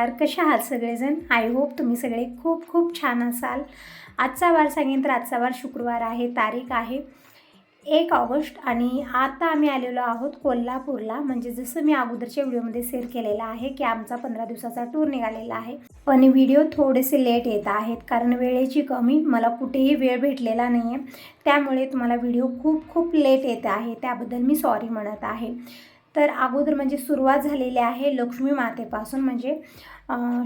नमस्कार कशा आहात सगळेजण? आय होप तुम्ही सगळे खूप खूप छान असाल. आजचा वार सांगेन तर आजचा वार शुक्रवार आहे तारीख आहे. एक ऑगस्ट आणि आता आम्ही आलेलो आहोत कोल्हापूरला. म्हणजे जसं मी अगोदरच्या व्हिडिओमध्ये शेअर केलेलं आहे की आमचा पंधरा दिवसाचा टूर निघालेला आहे. पण व्हिडिओ थोडेसे लेट येत आहेत कारण वेळेची कमी. मला कुठेही वेळ भेटलेला नाही आहे त्यामुळे तुम्हाला व्हिडिओ खूप खूप लेट येत आहे. त्याबद्दल मी सॉरी म्हणत आहे. तर अगोदर म्हणजे सुरुवात झालेली आहे लक्ष्मी मातेपासून. म्हणजे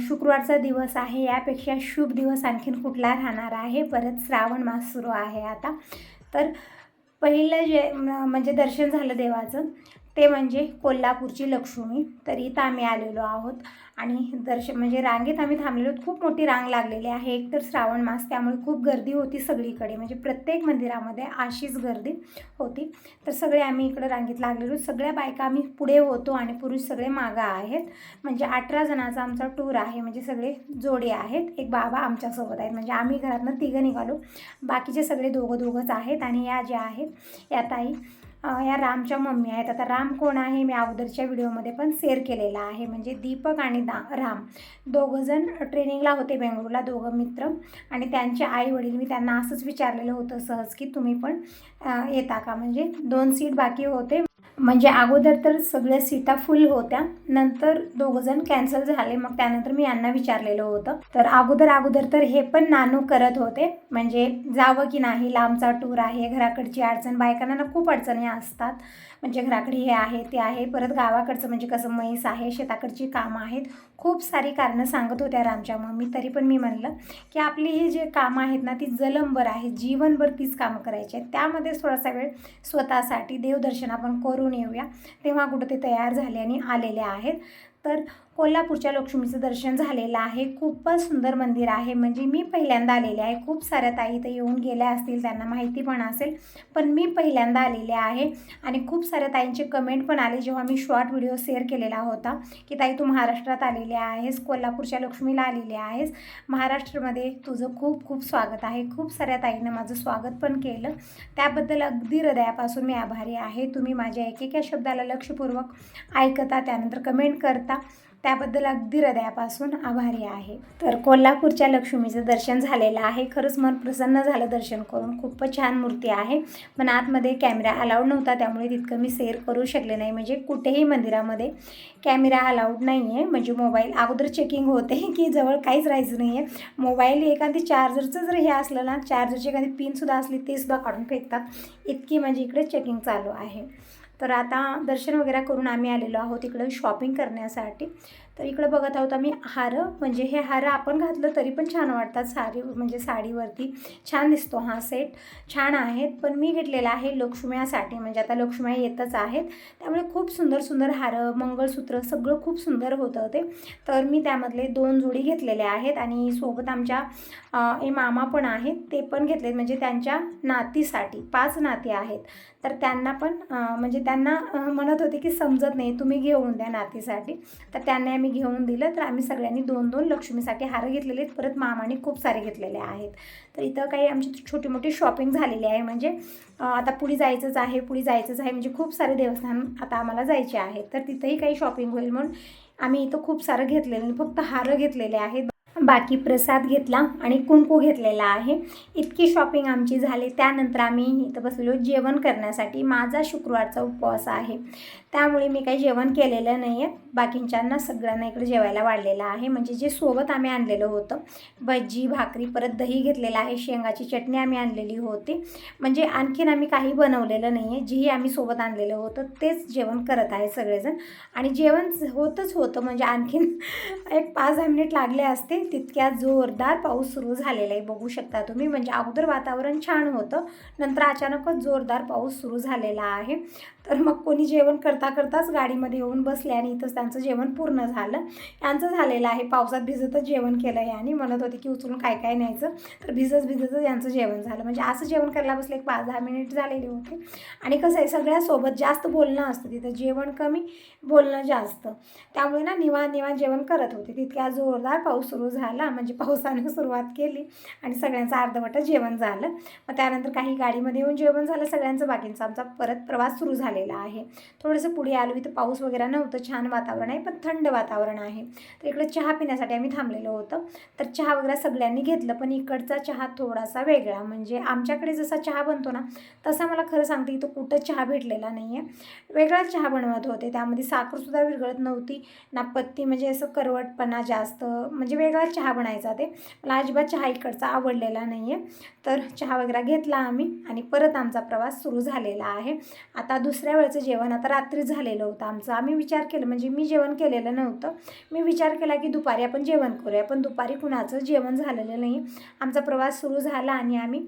शुक्रवारचा दिवस आहे. यापेक्षा शुभ दिवस आणखीन कुठला राहणार आहे? परत श्रावण मास सुरू आहे आता. तर पहिलं जे म्हणजे दर्शन झालं देवाचं. ते म्हणजे कोल्हापूरची लक्ष्मी. तर इथं आम्ही आलेलो आहोत. आणि दर्शन म्हणजे रांगेत आम्ही थांबलेलो आहोत. खूप मोठी रांग लागलेली आहे. एक तर श्रावण मास त्यामुळे खूप गर्दी होती सगळीकडे. म्हणजे प्रत्येक मंदिरामध्ये अशीच गर्दी होती. तर सगळे आम्ही इकडं रांगेत लागलेलो सगळ्या बायका आम्ही पुढे होतो आणि पुरुष सगळे मागं आहेत. म्हणजे अठरा जणांचा आमचा टूर आहे. म्हणजे सगळे जोडे आहेत. एक बाबा आमच्यासोबत आहेत. म्हणजे आम्ही घरातनं तिघं निघालो. बाकीचे सगळे दोघं दोघंच आहेत. आणि या ज्या आहेत या ताई या रामच्या मम्मी आहेत. आता राम कोण आहे? मी अगोदरच्या व्हिडिओमध्ये पण शेअर केलेला आहे. म्हणजे दीपक आणि दा राम. दोघंजण ट्रेनिंगला होते बेंगळूरला दोघं मित्र. आणि त्यांचे आई वडील मी त्यांना असंच विचारलेलं होतं सहज की तुम्ही पण येता का? म्हणजे दोन सीट बाकी होते. म्हणजे अगोदर तर सगळ्या सीटा फुल होत्या. नंतर दोघंजण कॅन्सल झाले. मग त्यानंतर मी यांना विचारलेलं होतं. तर अगोदर अगोदर तर हे पण नानू करत होते. म्हणजे जावं की नाही लांबचा टूर आहे घराकडची अडचण बायकांना खूप अडचणी असतात. म्हणजे घराकडे हे आहे ते आहे. परत गावाकडचं म्हणजे कसं म्हैस आहे शेताकडची कामं आहेत. खूप सारी कारणं सांगत होत्या रामच्या मम्मी. तरी पण मी म्हणलं की आपली ही जे कामं आहेत ना ती जलमभर आहेत जीवनभर तीच कामं करायची आहेत. त्यामध्ये थोडासा वेळ स्वतःसाठी देवदर्शन आपण करून येऊया. तेव्हा कुठं ते तयार झाले आणि आलेले आहेत. तर कोल्हापूरच्या लक्ष्मीचं दर्शन झालेलं आहे. खूपच सुंदर मंदिर आहे. म्हणजे मी पहिल्यांदा आलेले आहे. खूप साऱ्या ताई इथं येऊन गेल्या असतील त्यांना माहिती पण असेल. पण मी पहिल्यांदा आलेले आहे. आणि खूप साऱ्या ताईंचे कमेंट पण आले जेव्हा मी शॉर्ट व्हिडिओ शेअर केलेला होता की ताई तू महाराष्ट्रात आलेली आहेस कोल्हापूरच्या लक्ष्मीला आलेली आहेस. महाराष्ट्रामध्ये तुझं खूप खूप स्वागत आहे. खूप साऱ्या ताईनं माझं स्वागत पण केलं. त्याबद्दल अगदी हृदयापासून मी आभारी आहे. तुम्ही माझ्या एकेका शब्दाला लक्षपूर्वक ऐकता त्यानंतर कमेंट करता. त्याबद्दल अगदी हृदयापासून आभारी आहे. तर कोल्हापूरच्या लक्ष्मीचं दर्शन झालेलं आहे. खरंच मन प्रसन्न झालं दर्शन करून. खूपच छान मूर्ती आहे. पण आतमध्ये कॅमेरा अलाउड नव्हता त्यामुळे तितकं मी शेअर करू शकले नाही. म्हणजे कुठेही मंदिरामध्ये कॅमेरा अलाउड नाही आहे म्हणजे मोबाईल अगोदर चेकिंग होते की जवळ काहीच राहायचं नाही आहे मोबाईल एखादी चार्जरचं जर हे असलं ना चार्जरची एखादी पिनसुद्धा असली ते सुद्धा काढून फेकतात. इतकी म्हणजे इकडे चेकिंग चालू आहे. तर आता दर्शन वगैरे करून आम्ही आलेलो आहोत इकडं शॉपिंग करण्यासाठी. तर इकडं बघत आहोत आम्ही हार. म्हणजे हे हार आपण घातलं तरी पण छान वाटतात. साडी म्हणजे साडीवरती छान दिसतो हा सेट छान आहेत. पण मी घेतलेला आहे लक्ष्म्यासाठी. म्हणजे आता लक्ष्म्या येतच आहेत. त्यामुळे खूप सुंदर सुंदर हार मंगळसूत्र सगळं खूप सुंदर होतं ते. तर मी त्यामधले दोन जोडी घेतलेले आहेत आणि सोबत आमच्या ए हे मामा पण आहेत. ते पण घेतलेत. म्हणजे त्यांच्या नातीसाठी पाच नाती आहेत. तर त्यांना पण म्हणजे त्यांना म्हणत होते की समजत नाही तुम्ही घेऊन द्या नातीसाठी. तर त्यांना आम्ही घेऊन दिलं तर आम्ही सगळ्यांनी दोन दोन लक्ष्मीसाठी हार घेतलेले आहेत. परत मामाने खूप सारे घेतलेले आहेत. तर इथं काही आमची छोटी मोठी शॉपिंग झालेली आहे. म्हणजे आता पुढे जायचंच आहे पुढे जायचंच आहे. म्हणजे खूप सारे देवस्थान आता आम्हाला जायचे आहेत. तर तिथंही काही शॉपिंग होईल म्हणून आम्ही इथं खूप सारं घेतलेलं फक्त हार घेतलेले आहेत. बाकी प्रसाद घेतला आणि कुंकू घेतलेला आहे. इतकी शॉपिंग आमची झाली. त्यानंतर आम्ही इथं बसलेलो जेवण करण्यासाठी. माझा शुक्रवारचा उपवास आहे. त्यामुळे मी काही जेवण केलेलं नाही आहे. बाकींच्यांना सगळ्यांना इकडे जेवायला वाढलेलं आहे. म्हणजे जे सोबत आम्ही आणलेलं होतं भजी भाकरी परत दही घेतलेलं आहे. शेंगाची चटणी आम्ही आणलेली होती. म्हणजे आणखीन आम्ही काही बनवलेलं नाही आहे. जेही आम्ही सोबत आणलेलं होतं तेच जेवण करत आहे सगळेजण. आणि जेवण होतच होतं. म्हणजे आणखीन एक पाच दहा मिनिट लागले असते तितक्या जोरदार पाऊस सुरू झालेला आहे. बघू शकता तुम्ही. म्हणजे अगोदर वातावरण छान होतं. नंतर अचानकच जोरदार पाऊस सुरू झालेला आहे. तर मग कोणी जेवण करता करताच गाडीमध्ये येऊन बसले आणि इथंच त्यांचं जेवण पूर्ण झालं. यांचं झालेलं आहे पावसात भिजतच जेवण केलं आहे आणि म्हणत होते की उचलून काय काय न्यायचं. तर भिजत भिजतच यांचं जेवण झालं. म्हणजे असं जेवण करायला बसले एक पाच दहा मिनिट झालेले होते. आणि कसं आहे सगळ्यासोबत जास्त बोलणं असतं तिथं. जेवण कमी बोलणं जास्त. त्यामुळे ना निवा निवा जेवण करत होते. तितक्या जोरदार पाऊस सुरू झाला. म्हणजे पावसानं सुरुवात केली आणि सगळ्यांचं अर्धवट जेवण झालं. मग त्यानंतर काही गाडीमध्ये येऊन जेवण झालं. सगळ्यांचं बाकींचा. आमचा परत प्रवास सुरू झालेला आहे. थोडंसं पुढे आलो इथं पाऊस वगैरे नव्हतं छान वातावरण आहे पण थंड वातावरण आहे. तर इकडं चहा पिण्यासाठी आम्ही थांबलेलो होतं. तर चहा वगैरे सगळ्यांनी घेतलं पण इकडचा चहा थोडासा वेगळा. म्हणजे आमच्याकडे जसा चहा बनतो ना तसा मला खरं सांगते इथं कुठं चहा भेटलेला नाही आहे वेगळा चहा बनवत होते. त्यामध्ये साखरसुद्धा विरघळत नव्हती. ना पत्ती म्हणजे असं करवटपणा जास्त म्हणजे वेगळा चहा बनायचा ते. मला अजिबात चहा इकडचा आवडलेला नाही आहे तर चहा वगैरे घेतला आम्ही आणि परत आमचा प्रवास सुरू झालेला आहे. आता दुसऱ्या वेळेचं जेवण आता रात्री झालेलं होतं आमचं. आम्ही विचार केलं म्हणजे मी जेवण केलेलं नव्हतं. मी विचार केला की दुपारी आपण जेवण करूया पण दुपारी कुणाचं जेवण झालेलं नाही. आमचा प्रवास सुरू झाला आणि आम्ही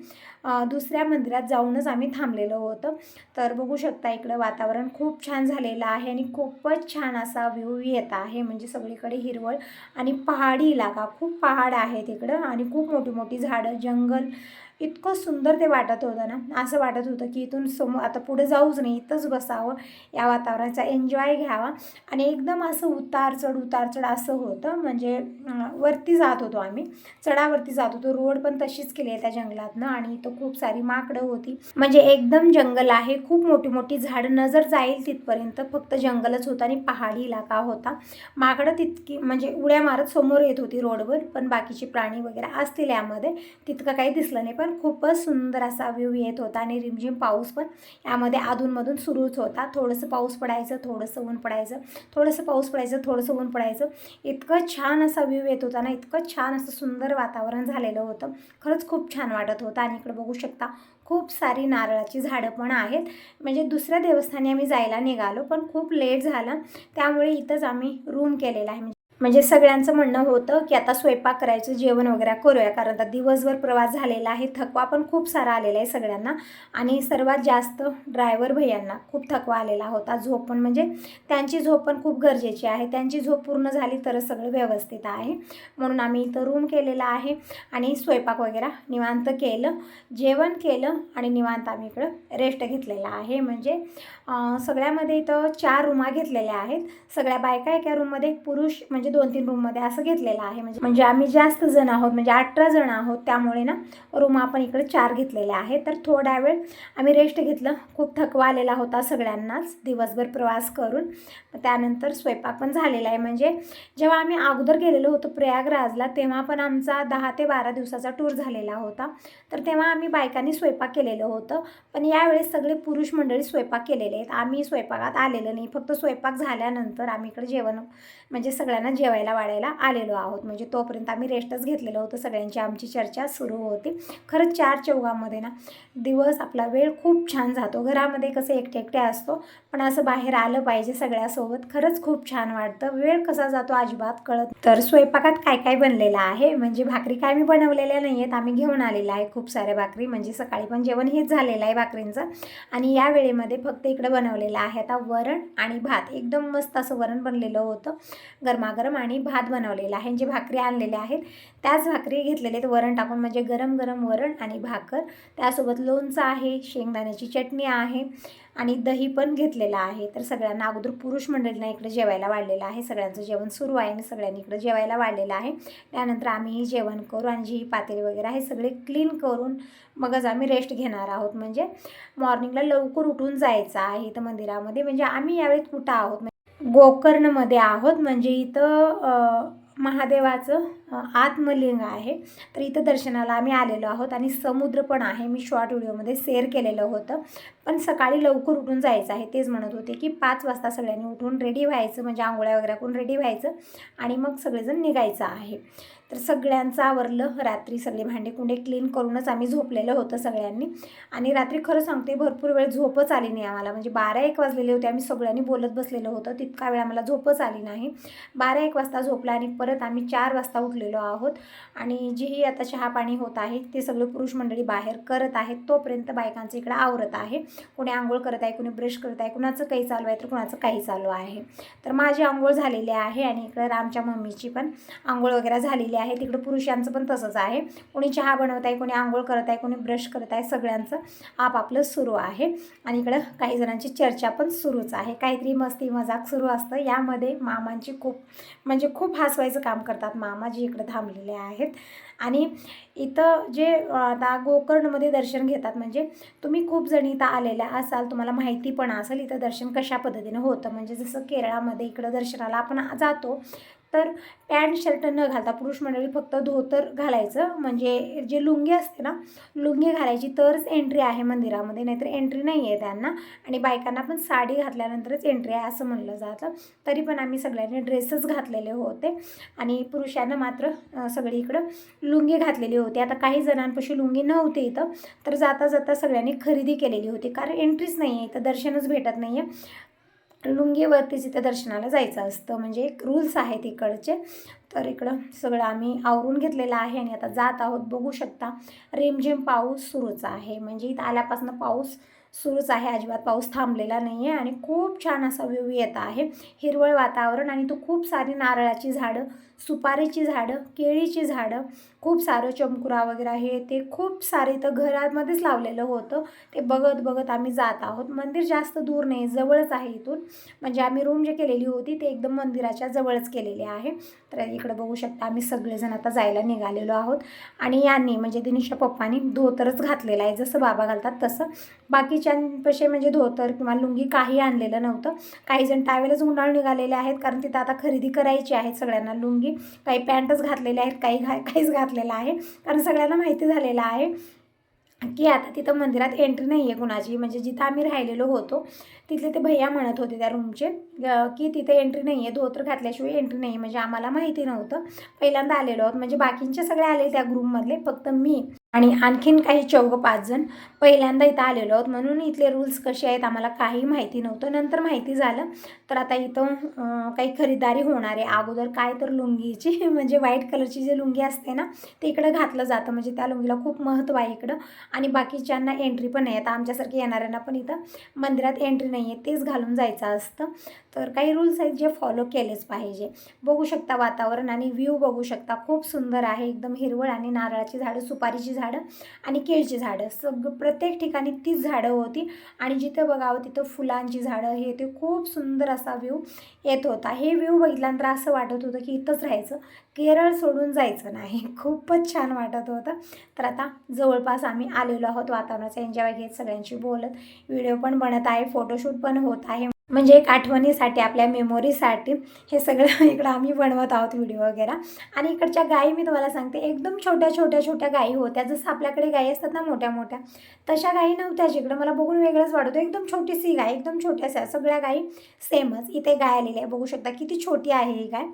दुसऱ्या मंदिरात जाऊनच आम्ही थांबलेलो होतं. तर बघू शकता इकडं वातावरण खूप छान झालेलं आहे आणि खूपच छान असा व्ह्यू येत आहे. म्हणजे सगळीकडे हिरवळ आणि पहाडी इलाका खूप पहाड आहे तिकडं आणि खूप मोठी मोठी झाडं जंगल इतकं सुंदर ते वाटत होतं ना. असं वाटत होतं की इथून समोर आता पुढे जाऊच नाही इथंच बसावं या वातावरणाचा एन्जॉय घ्यावा. आणि एकदम असं उतार चढ उतार चढ असं होतं. म्हणजे वरती जात होतो आम्ही. चढावरती जात होतो. रोड पण तशीच केली आहे त्या जंगलातनं आणि इथं खूप सारी माकडं होती. म्हणजे एकदम जंगल आहे. खूप मोठी मोठी झाडं नजर जाईल तिथपर्यंत. फक्त जंगलच होतं आणि पहाडी इलाका होता. माकडं तितकी म्हणजे उड्या मारत समोर येत होती रोडवर. पण बाकीचे प्राणी वगैरे असतील यामध्ये तितकं काही दिसलं नाही. पण खूपच सुंदर असा व्ह्यू येत होता आणि रिमझिम पाऊस पण यामध्ये अधूनमधून सुरूच होता. थोडंसं पाऊस पडायचं थोडंसं ऊन पडायचं थोडंसं पाऊस पडायचं थोडंसं ऊन पडायचं. इतकं छान असा व्ह्यू येत होता ना इतकं छान असं सुंदर वातावरण झालेलं होतं. खरंच खूप छान वाटत होतं आणि इकडे बघू शकता खूप सारी नारळाची झाडं पण आहेत. म्हणजे दुसऱ्या देवस्थानी आम्ही जायला निघालो पण खूप लेट झाला. त्यामुळे इथंच आम्ही रूम केलेला आहे. म्हणजे सगळ्यांचं म्हणणं होतं की आता स्वयंपाक करायचं जेवण वगैरे करूया. कारण आता दिवसभर प्रवास झालेला आहे थकवा पण खूप सारा आलेला आहे सगळ्यांना. आणि सर्वात जास्त ड्रायव्हर भैयांना खूप थकवा आलेला होता. झोप पण म्हणजे त्यांची झोप पण खूप गरजेची आहे. त्यांची झोप पूर्ण झाली तरच सगळं व्यवस्थित आहे. म्हणून आम्ही इथं रूम केलेला आहे आणि स्वयंपाक वगैरे निवांत केलं. जेवण केलं आणि निवांत आम्ही इकडं रेस्ट घेतलेला आहे. म्हणजे सगळ्यामध्ये इथं चार रूमा घेतलेल्या आहेत. सगळ्या बायका एका रूममध्ये पुरुष म्हणजे म्हणजे दोन तीन रूममध्ये असं घेतलेलं आहे. म्हणजे म्हणजे आम्ही जास्त जण आहोत म्हणजे अठरा जण आहोत त्यामुळे ना रूम आपण इकडे चार घेतलेल्या आहे तर थोडा वेळ आम्ही रेस्ट घेतलं. खूप थकवा आलेला होता सगळ्यांनाच. दिवसभर प्रवास करून. त्यानंतर स्वयंपाक पण झालेला आहे. म्हणजे जेव्हा आम्ही अगोदर गेलेलो होतो प्रयागराजला तेव्हा पण आमचा दहा ते बारा दिवसाचा टूर झालेला होता. तर तेव्हा आम्ही बायकांनी स्वयंपाक केलेलं होतं. पण यावेळेस सगळे पुरुष मंडळी स्वयंपाक केलेले आहेत. आम्ही स्वयंपाकात आलेलं नाही. फक्त स्वयंपाक झाल्यानंतर आम्ही इकडे जेवण म्हणजे सगळ्यांना जेवायला वाढायला आलेलो आहोत. म्हणजे तोपर्यंत आम्ही रेस्टच घेतलेलं होतं. सगळ्यांची आमची चर्चा सुरू होती. खरंच चार चौघामध्ये ना दिवस आपला वेळ खूप छान जातो. घरामध्ये कसं एकटे एकटे असतो पण असं बाहेर आलं पाहिजे सगळ्यासोबत. खरंच खूप छान वाटतं. वेळ कसा जातो अजिबात कळत तर स्वयंपाकात काय काय बनलेलं आहे? म्हणजे भाकरी काय मी बनवलेल्या नाही आहेत आम्ही घेऊन आलेलं आहे खूप साऱ्या भाकरी. म्हणजे सकाळी पण जेवण हेच झालेलं आहे भाकरींचं. आणि या वेळेमध्ये फक्त इकडं बनवलेलं आहे आता वरण आणि भात. एकदम मस्त असं वरण बनलेलं होतं. गरमागरम आणि भात बनवलेला आहे. जे भाकरी आणलेल्या आहेत त्याच भाकरी घेतलेले आहेत. वरण टाकून म्हणजे गरम गरम वरण आणि भाकर. त्यासोबत लोणचं आहे शेंगदाण्याची चटणी आहे आणि दही पण घेतलेलं आहे. तर सगळ्यांना अगोदर पुरुष मंडळींना इकडे जेवायला वाढलेलं आहे. सगळ्यांचं जेवण सुरू आहे आणि सगळ्यांनी इकडे जेवायला वाढलेलं आहे. त्यानंतर आम्ही जेवण करू आणि जी पातेली वगैरे आहे सगळे क्लीन करून मगच आम्ही रेस्ट घेणार आहोत. म्हणजे मॉर्निंगला लवकर उठून जायचं आहे. इथं मंदिरामध्ये म्हणजे आम्ही यावेळी कुठं आहोत. गोकर्णमध्ये आहोत. म्हणजे इथं महादेवाचं आत्मलिंग आहे. तर इथं दर्शनाला आम्ही आलेलो आहोत आणि समुद्र पण आहे. मी शॉर्ट व्हिडिओमध्ये शेअर केलेलं होतं. पण सकाळी लवकर उठून जायचं आहे. तेच म्हणत होते की पाच वाजता सगळ्यांनी उठून रेडी व्हायचं. म्हणजे आंघोळ्या वगैरे करून रेडी व्हायचं आणि मग सगळेजण निघायचं आहे. तर सगळ्यांचं आवरलं. रात्री सगळे भांडेकुंडे क्लीन करूनच आम्ही झोपलेलं होतं सगळ्यांनी. आणि रात्री खरं सांगते भरपूर वेळ झोपच आली नाही आम्हाला. म्हणजे बारा एक वाजलेले होते. आम्ही सगळ्यांनी बोलत बसलेलं होतं. तितका वेळ आम्हाला झोपच आली नाही. बारा एक वाजता झोपला आणि परत आम्ही चार वाजता उठलेलो आहोत. आणि जीही आता चहा पाणी होत आहे ते सगळं पुरुष मंडळी बाहेर करत आहेत. तोपर्यंत बायकांचं इकडं आवरत आहे. कोणी आंघोळ करत आहे कोणी ब्रश करत आहे कुणाचं काही चालू आहे तर कुणाचं काही चालू आहे. तर माझी आंघोळ झालेली आहे आणि इकडं रामच्या मम्मीची पण आंघोळ वगैरे झालेली आहे. तिकडं पुरुषांचं पण तसंच आहे. कोणी चहा बनवत आहे कोणी आंघोळ करत आहे कोणी ब्रश करत आहे सगळ्यांचं आपापलं सुरू आहे. आणि इकडं काही जणांची चर्चा पण सुरूच आहे. काहीतरी मस्ती मजाक सुरू असतं. यामध्ये मामांची खूप म्हणजे खूप हसवायचं काम करतात मामा जी इकडं थांबलेले आहेत. आणि इथं जे आता गोकर्णमध्ये दर्शन घेतात म्हणजे तुम्ही खूप जणी इथं आलेल्या असाल तुम्हाला माहिती पण असेल इथं दर्शन कशा पद्धतीनं होतं. म्हणजे जसं केरळामध्ये इकडं दर्शनाला आपण जातो तर पॅन्ट शर्ट न घालता पुरुष मंडळी फक्त धोतर घालायचं. म्हणजे जे लुंगी असते ना लुंगी घालायची तरच एंट्री आहे मंदिरामध्ये नाहीतर एंट्री नाही आहे त्यांना. आणि बायकांना पण साडी घातल्यानंतरच एंट्री आहे असं म्हणलं जातं. तरी पण आम्ही सगळ्यांनी ड्रेसच घातलेले होते. आणि पुरुषांना मात्र सगळीकडं लुंगी घातलेली होती. आता काही जणांपाशी लुंगी नव्हती इथं. तर जाता जाता सगळ्यांनी खरेदी केलेली होती. कारण एंट्रीच नाही आहे इथं दर्शनच भेटत नाही आहे लुंगीवरतीच इथं दर्शनाला जायचं असतं म्हणजे एक रूल्स आहेत इकडचे. तर इकडं सगळं आम्ही आवरून घेतलेलं आहे आणि आता जात आहोत. बघू शकता रिमझिम पाऊस सुरूच आहे. म्हणजे इथं आल्यापासून पाऊस सुरूच आहे. अजिबात पाऊस थांबलेला नाही आहे आणि खूप छान असा व्ह्यू येत आहे. हिरवळ वातावरण आणि तो खूप सारी नारळाची झाडं सुपारीची झाडं केळीची झाडं खूप सारं चमकुरा वगैरे आहे. ते खूप सारे इथं घरामध्येच लावलेलं होतं. ते बघत बघत आम्ही जात आहोत. मंदिर जास्त दूर नाही जवळच आहे इथून. म्हणजे आम्ही रूम जे केलेली होती ते एकदम मंदिराच्या जवळच केलेली आहे. तर इकडं बघू शकता आम्ही सगळेजण आता जायला निघालेलो आहोत. आणि यांनी म्हणजे दिनीशा पप्पानी धोतरच घातलेलं आहे. जसं बाबा घालतात तसं. बाकीच्यांपाशी म्हणजे धोतर किंवा लुंगी काही आणलेलं नव्हतं. काही जण टावेलच गुंडाळून निघालेले आहेत. कारण तिथं आता खरेदी करायची आहे सगळ्यांना. लुंगी म्हणजे काही पॅन्टच घातलेले आहेत काही घा काहीच घातलेलं आहे. कारण सगळ्यांना माहिती झालेलं आहे की आता तिथं मंदिरात एंट्री नाही आहे कुणाची. म्हणजे जिथं आम्ही राहिलेलो होतो तिथले ते भैया म्हणत होते त्या रूमचे की तिथे एंट्री नाही आहे धोतर घातल्याशिवाय एंट्री नाही म्हणजे आम्हाला माहिती नव्हतं. पहिल्यांदा आलेलो आहोत. म्हणजे बाकींचे सगळे आले त्या ग्रुपमधले फक्त मी आणि आणखीन काही चौघ पाच जण पहिल्यांदा इथं आलेलो आहोत. म्हणून इथले रूल्स कसे आहेत आम्हाला काही माहिती नव्हतं. नंतर माहिती झालं. तर आता इथं काही खरीदारी होणार आहे. अगोदर काय तर लुंगीची म्हणजे व्हाईट कलरची जी लुंगी असते ना ते इकडं घातलं जातं. म्हणजे त्या लुंगीला खूप महत्त्व आहे इकडं. आणि बाकीच्यांना एंट्री पण नाही. आता आमच्यासारखे येणाऱ्यांना पण इथं मंदिरात एंट्री नाही आहे तेच घालून जायचं असतं. तर काही रूल्स आहेत जे फॉलो केलेच पाहिजे. बघू शकता वातावरण आणि व्ह्यू बघू शकता. खूप सुंदर आहे. एकदम हिरवळ आणि नारळाची झाडं सुपारीची झाडं आणि केळची झाडं. सग प्रत्येक ठिकाणी तीच झाडं होती आणि जिथं बघावं तिथं फुलांची झाडं. हे ते खूप सुंदर असा व्ह्यू येत होता. हे व्ह्यू बघितल्यानंतर असं वाटत होतं की इथंच राहायचं. केरळ सोडून जायचं नाही. खूपच छान वाटत होतं. तर आता जवळपास आम्ही आलेलो आहोत वातावरणाचा. एन्जॉय घेत सगळ्यांशी बोलत. व्हिडिओ पण बनत आहे. फोटोशूट पण होत आहे. म्हणजे एक आठवणीसाठी आपल्या मेमोरीसाठी हे सगळं इकडं आम्ही बनवत आहोत व्हिडिओ वगैरे. आणि इकडच्या गायी मी तुम्हाला सांगते एकदम छोट्या छोट्या छोट्या गायी होत्या. जसं आपल्याकडे गायी असतात ना मोठ्या मोठ्या तशा गायी नव्हत्या जिकडं. मला बघून वेगळंच वाटतं. एकदम छोटीशी गाय एकदम छोट्याशा सगळ्या गायी सेमच इथे गाय आलेली आहे. बघू शकता किती छोटी आहे ही गाय.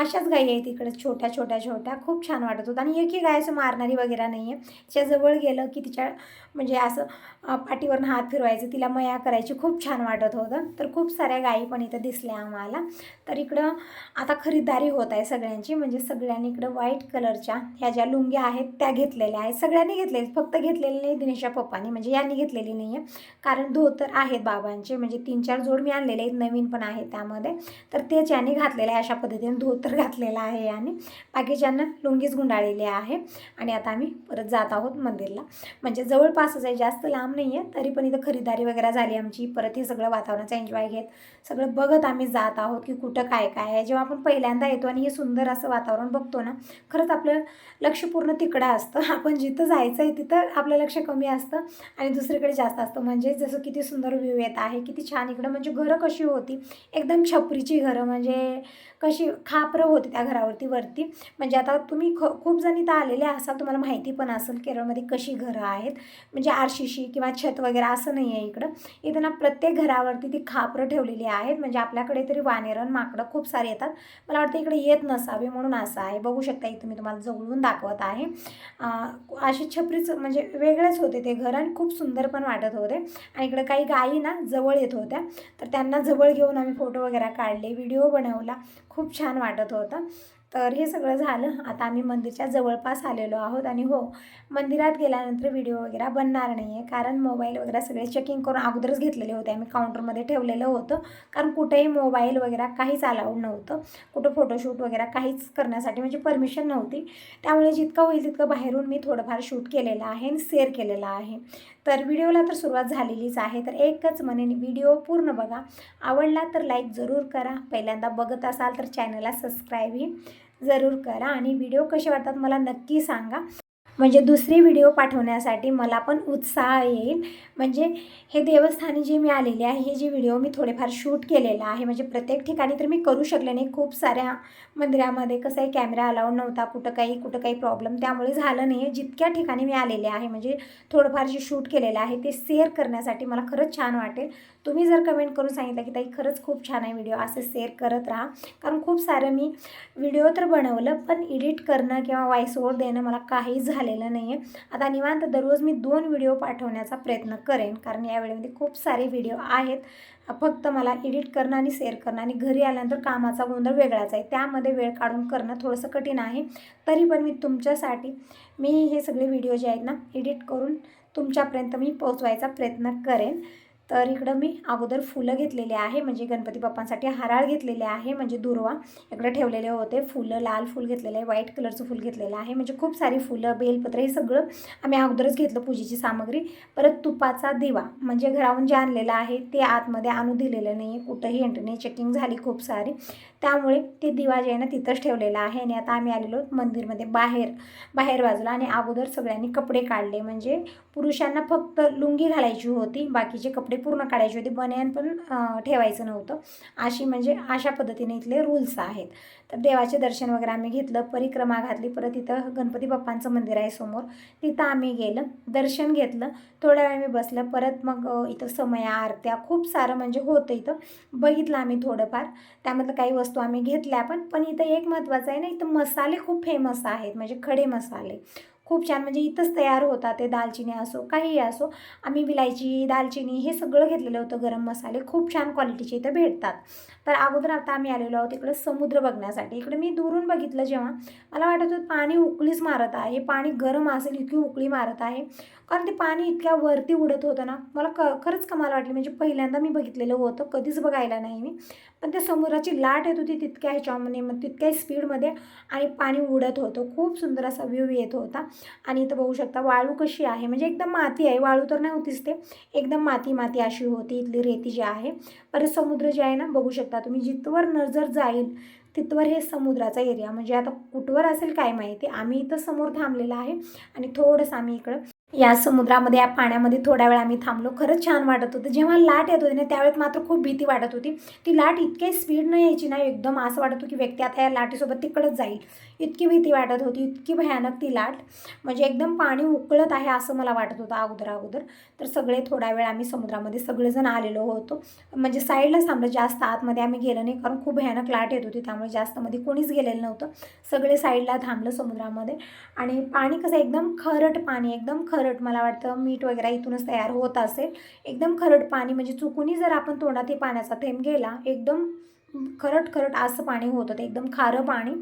अशाच गायी आहेत इकडे. छोट्या छोट्या छोट्या. खूप छान वाटत होतं. आणि एकही गाय असं मारणारी वगैरे नाही आहे तिच्याजवळ गेलं की तिच्या म्हणजे असं पाठीवरून हात फिरवायचं तिला मया करायची खूप छान वाटत होतं. तर खूप साऱ्या गायी पण इथं दिसल्या आम्हाला. तर इकडं आता खरीदारी होत आहे सगळ्यांची. म्हणजे सगळ्यांनी इकडं व्हाईट कलरच्या ह्या ज्या लुंग्या आहेत त्या घेतलेल्या आहेत. सगळ्यांनी घेतलेल्या फक्त घेतलेली नाही दिनेशा पप्पांनी. म्हणजे यांनी घेतलेली नाही आहे कारण धोतर आहेत बाबांचे. म्हणजे तीन चार जोड मी आणलेले आहेत. नवीन पण आहेत त्यामध्ये. तर तेच यांनी घातलेलं आहे. अशा पद्धतीने धोतर घातलेला आहे यांनी. बाकीच्यांना लुंगीच गुंडाळलेली आहे. आणि आता आम्ही परत जात आहोत मंदिरला. म्हणजे जवळपासच आहे. जास्त लांब नाही आहे तरी पण इथं खरीदारी वगैरे झाली आमची. परत हे सगळं वातावरणाचा एन्जॉय घेत सगळं बघत आम्ही जात आहोत की कुठं काय काय आहे. जेव्हा आपण पहिल्यांदा येतो आणि हे सुंदर असं वातावरण बघतो ना खरंच आपलं लक्ष पूर्ण तिकडं असतं. आपण जिथं जायचं आहे तिथं आपलं लक्ष कमी असतं आणि दुसरीकडे जास्त असतं. म्हणजे जसं किती सुंदर व्ह्यू येत आहे किती छान इकडं म्हणजे घरं कशी होती एकदम छपरीची घरं म्हणजे कशी खापरं होती त्या घरावरती वरती. म्हणजे आता तुम्ही ख खूप जण इथं आलेले असाल तुम्हाला माहिती पण असेल केरळमध्ये कशी घरं आहेत. म्हणजे आरशीशी किंवा छत वगैरे असं नाही आहे इकडं. इथं ना प्रत्येक घरावरती ती खाप खापरं ठेवलेली आहेत. म्हणजे आपल्याकडे तरी वानेरण माकडं खूप सारे येतात. मला वाटतं इकडे येत नसावे म्हणून असं आहे. बघू शकता इथं मी तुम्हाला जवळून दाखवत आहे. अशी छपरीच म्हणजे वेगळेच होते ते घर आणि खूप सुंदर पण वाटत होते. आणि इकडे काही गायी ना जवळ येत होत्या. तर त्यांना जवळ घेऊन आम्ही फोटो वगैरे काढले व्हिडिओ बनवला. खूप छान वाटत होतं. तर हे सगळं झालं. आता आम्ही मंदिरच्या जवळपास आलेलो आहोत आणि हो मंदिरात गेल्यानंतर व्हिडिओ वगैरे बनणार नाही आहे कारण मोबाईल वगैरे सगळे चेकिंग करून अगोदरच घेतलेले होते. आम्ही काउंटरमध्ये ठेवलेलं होतं. कारण कुठेही मोबाईल वगैरे काहीच अलाउड नव्हतं. कुठं फोटोशूट वगैरे काहीच करण्यासाठी म्हणजे परमिशन नव्हती. त्यामुळे जितकं होईल तितकं बाहेरून मी थोडंफार शूट केलेलं आहे आणि शेअर केलेलं आहे. तर व्हिडिओला तर सुरुवात झालेलीच आहे. तर एकच म्हणेन व्हिडिओ पूर्ण बघा. आवडला तर लाईक जरूर करा. पहिल्यांदा बघत असाल तर चॅनलला सबस्क्राईबही जरूर करा आणि व्हिडिओ कसे वाटतात मला नक्की सांगा. म्हणजे दुसरी व्हिडिओ पाठवण्यासाठी मला पण उत्साह येईल. म्हणजे हे देवस्थानी जे मी आलेले आहे हे जे व्हिडिओ मी थोडेफार शूट केलेला आहे म्हणजे प्रत्येक ठिकाणी तर मी करू शकले नाही. खूप साऱ्या मंदिरामध्ये कसं आहे कॅमेरा अलाउड नव्हता कुठं काही कुठं काही प्रॉब्लेम त्यामुळे झालं नाही. आहे जितक्या ठिकाणी मी आलेले आहे म्हणजे थोडंफार जे शूट केलेलं आहे ते शेअर करण्यासाठी मला खरंच छान वाटेल. तुम्ही जर कमेंट करून सांगितलं की ताई खरंच खूप छान आहे व्हिडिओ असे शेअर करत राहा. कारण खूप सारं मी व्हिडिओ तर बनवलं पण एडिट करणं किंवा व्हॉइस ओवर देणं मला काही झालं झालेलं नाही आहे आता निवांत दररोज मी दोन व्हिडिओ पाठवण्याचा प्रयत्न करेन कारण या वेळेमध्ये खूप सारे व्हिडिओ आहेत. फक्त मला एडिट करणं आणि शेअर करणं आणि घरी आल्यानंतर कामाचा गोंधळ वेगळाच आहे. त्यामध्ये वेळ काढून करणं थोडंसं कठीण आहे. तरी पण मी तुमच्यासाठी मी हे सगळे व्हिडिओ जे आहेत ना एडिट करून तुमच्यापर्यंत मी पोचवायचा प्रयत्न करेन. तर इकडं मी अगोदर फुलं घेतलेले आहे म्हणजे गणपती बाप्पांसाठी हाराळ घेतलेले आहे म्हणजे दुर्वा. इकडं ठेवलेले होते फुलं लाल फुल घेतलेलं आहे व्हाईट कलरचं फुल घेतलेलं आहे म्हणजे खूप सारी फुलं बेलपत्र हे सगळं आम्ही अगोदरच घेतलं पूजेची सामग्री. परत तुपाचा दिवा म्हणजे घराहून जे आणलेलं आहे ते आतमध्ये आणू दिलेलं नाही आहे कुठंही एंट्री नाही चेकिंग झाली खूप सारी. त्यामुळे ते दिवा जे आहे ना तिथंच ठेवलेला आहे आणि आता आम्ही आलेलो मंदिरमध्ये बाहेर बाहेर बाजूला आणि अगोदर सगळ्यांनी कपडे काढले म्हणजे पुरुषांना फक्त लुंगी घालायची होती बाकीचे कपडे पूर्ण काढायचे होते बनियान पण ठेवायचं नव्हतं. अशी म्हणजे अशा पद्धतीने इथले रूल्स आहेत. तर देवाचे दर्शन वगैरे आम्ही घेतलं परिक्रमा घातली परत इथं गणपती बाप्पांचं मंदिर आहे समोर. तिथं आम्ही गेलं दर्शन घेतलं. थोड्या वेळ मी बसलं परत मग इथं समया आरत्या खूप सारं म्हणजे होतं इथं. बघितलं आम्ही थोडंफार. त्यामधलं काही वस्तू आम्ही घेतल्या पण पण इथं एक महत्त्वाचं आहे ना इथं मसाले खूप फेमस आहेत म्हणजे खडे मसाले. खूप छान म्हणजे इथंच तयार होतात ते दालचिनी असो काहीही असो. आम्ही विलायची दालचिनी हे सगळं घेतलेलं होतं गरम मसाले. खूप छान क्वालिटीचे इथं भेटतात. तर अगोदर आता आम्ही आलेलो आहोत इकडं समुद्र बघण्यासाठी. इकडे मी दुरून बघितलं जेव्हा मला वाटत होतं पाणी उकळीच मारत आहे. पाणी गरम असेल इतकी उकळी मारत आहे. कारण ते पाणी इतक्या वरती उडत होतं ना मला क खरंच कमाल वाटली. म्हणजे पहिल्यांदा मी बघितलेलं होतं कधीच बघायला नाही मी. पण त्या समुद्राची लाट येत होती तितक्या ह्याच्यामध्ये मग तितक्या स्पीडमध्ये आणि पाणी उडत होतं. खूप सुंदर असा व्ह्यू येत होता. आणि इथं बघू शकता वाळू कशी आहे. म्हणजे एकदम माती आहे. वाळू तर नाही होतीच ते. एकदम माती माती अशी होती. इथली रेती जी आहे. परत समुद्र जे आहे ना बघू शकता तुम्ही जिथवर नजर जाईल तिथवर हे समुद्राचा एरिया. म्हणजे आता कुठवर असेल काय माहिती. आम्ही इथं समोर थांबलेलं आहे. आणि थोडंसं आम्ही इकडं या समुद्रामध्ये या पाण्यामध्ये थोड्या वेळ आम्ही थांबलो. खरंच छान वाटत होतं. जेव्हा लाट येत होती ना त्यावेळेस मात्र खूप भीती वाटत होती. ती लाट इतकी स्पीडनं यायची ना एकदम असं वाटत होतं की व्यक्ती आता या लाटेसोबत तिकडंच जाईल. इतकी भीती वाटत होती इतकी भयानक ती लाट. म्हणजे एकदम पाणी उकळत आहे असं मला वाटत होतं अगोदर अगोदर. तर सगळे थोडा वेळ आम्ही समुद्रामध्ये सगळेजण आलेलो होतो. म्हणजे साईडलाच थांबलं जास्त आतमध्ये आम्ही गेलो नाही कारण खूप भयानक लाट येत होती त्यामुळे जास्त मध्ये कोणीच गेलेलं नव्हतं. सगळे साईडला थांबलं समुद्रामध्ये. आणि पाणी कसं एकदम खरट पाणी एकदम खरट मला वाटतं मीठ वगैरे इथूनच तयार होत असेल. एकदम खरट पाणी म्हणजे चुकूनही जर आपण तोंडात हे पाण्याचा थेंब गेला एकदम खरट खरट असं पाणी होतं ते एकदम खारं पाणी.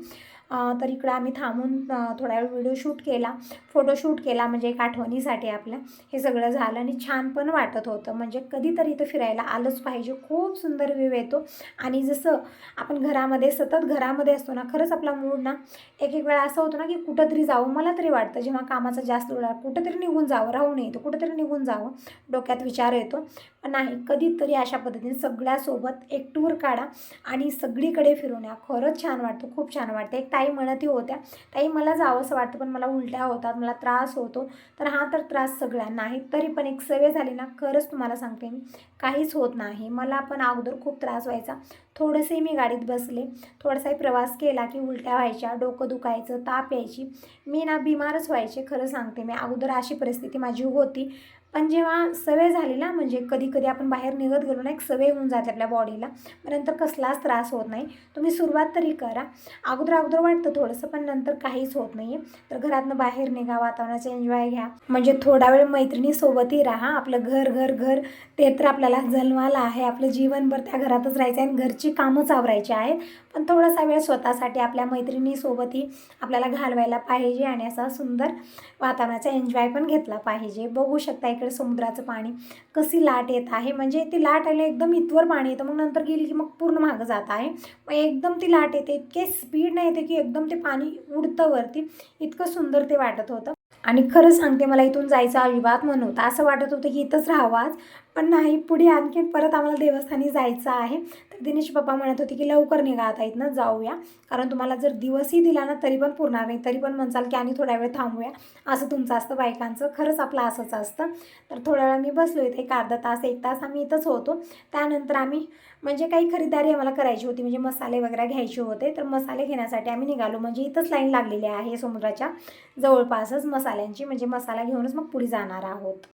तर इकडं आम्ही थांबून थोडा वेळ व्हिडिओ शूट केला. फोटोशूट केला म्हणजे एक आठवणीसाठी आपल्या हे सगळं झालं आणि छान पण वाटत होतं. म्हणजे कधीतरी इथं फिरायला आलंच पाहिजे. खूप सुंदर व्ह्यू येतो. आणि जसं आपण घरामध्ये सतत घरामध्ये असतो ना खरंच आपला मूड ना एक एक वेळा असं होतं ना की कुठंतरी जावं मला तरी वाटतं. जेव्हा कामाचा जास्त वेळ कुठंतरी निघून जावं राहू नये तर कुठंतरी निघून जावं डोक्यात विचार येतो. नाही कधीतरी अशा पद्धतीने सगळ्यासोबत एक टूर काढा आणि सगळीकडे फिरून या. खरंच छान वाटतं खूप छान वाटतं. एक ताई म्हणतही होत्या ताई मला जावंसं वाटतं पण मला उलट्या होतात मला त्रास होतो. तर हा तर त्रास सगळ्यांना नाही तरी पण एक सवय झाली ना खरंच तुम्हाला सांगते मी काहीच होत नाही. मला पण अगोदर खूप त्रास व्हायचा. थोडंसंही मी गाडीत बसले थोडासाही प्रवास केला की उलट्या व्हायच्या डोकं दुखायचं ताप यायची. मी ना बिमारच व्हायचे खरं सांगते मी. अगोदर अशी परिस्थिती माझी होती. पण जेव्हा सवय झाली ना म्हणजे कधी कधी आपण बाहेर निघत गेलो ना एक सवय होऊन जाते आपल्या बॉडीला मग नंतर कसलाच त्रास होत नाही. तुम्ही सुरुवात तरी करा. अगोदर अगोदर वाटतं थोडंसं पण नंतर काहीच होत नाही आहे तर घरातनं बाहेर निघा वातावरणाचा एन्जॉय घ्या. म्हणजे थोडा वेळ मैत्रिणीसोबतही राहा. आपलं घर घर घर ते तर आपल्याला जन्माला आहे. आपलं जीवनभर त्या घरातच राहायचं आहे आणि घरची कामंच आवरायची आहेत. पण थोडासा वेळ स्वतःसाठी आपल्या मैत्रिणीसोबतही आपल्याला घालवायला पाहिजे आणि असा सुंदर वातावरणाचा एन्जॉय पण घेतला पाहिजे. बघू शकता इकडे समुद्राचं पाणी कशी लाट येत आहे? म्हणजे ती लाट आली एकदम इथवर पाणी येतं मग नंतर गेली की मग पूर्ण मागं जात आहे. मग एकदम ती लाट येते इतके स्पीडनं येते की एकदम ते पाणी उडतं वरती. इतकं सुंदर ते वाटत होतं. आणि खरं सांगते मला इथून जायचं अजिबात मन होतं असं वाटत होतं की इथंच राहावाच पण नाही पुढे आणखी परत आम्हाला देवस्थानी जायचं आहे. तर दिनेश पप्पा म्हणत होते की लवकर निघा आता इथनं जाऊया. कारण तुम्हाला जर दिवसही दिला ना तरी पण पुरणार नाही. तरी पण म्हणसाल की आणि थोड्या वेळ थांबूया. असं तुमचं असतं बायकांचं. खरंच आपलं असंच असतं. तर थोड्या वेळ मी बसलो इथे. एक अर्धा तास एक तास आम्ही इथंच होतो. त्यानंतर आम्ही म्हणजे काही खरीदारी आम्हाला करायची होती म्हणजे मसाले वगैरे घ्यायचे होते तर मसाले घेण्यासाठी आम्ही निघालो. म्हणजे इथंच लाईन लागलेली आहे समुद्राच्या जवळपासच मसाल्यांची म्हणजे मसाला घेऊनच मग पुढे जाणार आहोत.